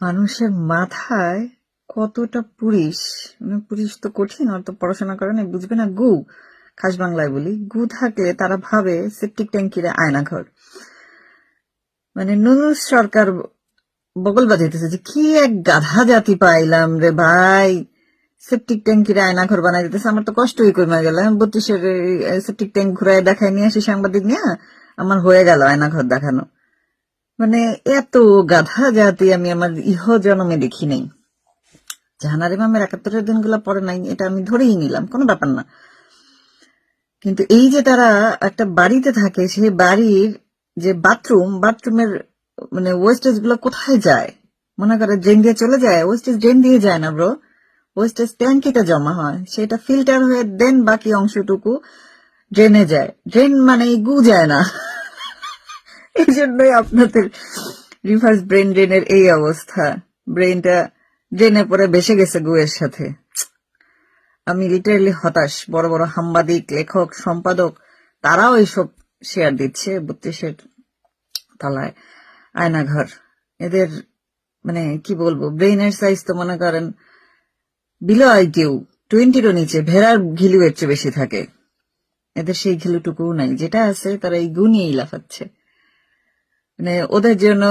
মানুষের মাথায় কতটা পুলিশ মানে পুলিশ তো কঠিন, অত পড়াশোনা করে না বুঝবে না গু? খাস বাংলায় বলি, গু থাকলে তারা ভাবে সেপটিক ট্যাঙ্কিরে আয়না ঘর মানে নুনুস সরকার বগল বাজাইতেছে যে, কি এক গাধা জাতি পাইলাম রে ভাই! সেপটিক ট্যাঙ্কিরে আয়না ঘর বানাই দিতেছে, আমার তো কষ্টই কমে গেল। বত্রিশের সেপটিক ট্যাঙ্ক ঘুরাই দেখায় নিয়ে আসি সাংবাদিক নিয়ে, আমার হয়ে গেল আয়না ঘর দেখানো। মানে এত গাধা জাতি আমি আমার ইহ জন্মে দেখি নাই। জাহানার ইমামের একাত্তরের দিনগুলো পরে নাই, এটা আমি ধরেই নিলাম, কোনো ব্যাপার না। কিন্তু এই যে তারা একটা বাড়িতে থাকে, সেই বাড়ির যে বাথরুম, বাথরুমের মানে ওয়েস্টেজগুলো কোথায় যায়? মনে করে ড্রেন দিয়ে চলে যায় ওয়েস্টেজ ড্রেন দিয়ে যায় না ব্রো ওয়েস্টেজ ট্যাঙ্কিতে জমা হয়, সেটা ফিল্টার হয়ে দেন বাকি অংশটুকু ড্রেনে যায়। ড্রেন মানে গু যায় না। এই জন্যই আপনাদের রিভার্স ব্রেন ড্রেনের এই অবস্থা। ব্রেনটা ড্রেনে পরে বেসে গেছে গুয়ের সাথে। আমি লিটারেলি হতাশ। বড় বড় সাংবাদিক, লেখক, সম্পাদক, তারাও এইসব শেয়ার দিচ্ছে বত্রিশের তলায়, আয়নাঘর। এদের মানে কি বলব ব্রেইনের সাইজ তো মনে করেন বিলো আইকিউ টোয়েন্টিরও নিচে, ভেড়ার ঘিলু এর চেয়ে বেশি থাকে। এদের সেই ঘিলুটুকুও নাই। যেটা আছে তারা এই গু নিয়েই লাফাচ্ছে মানে ওদের জন্য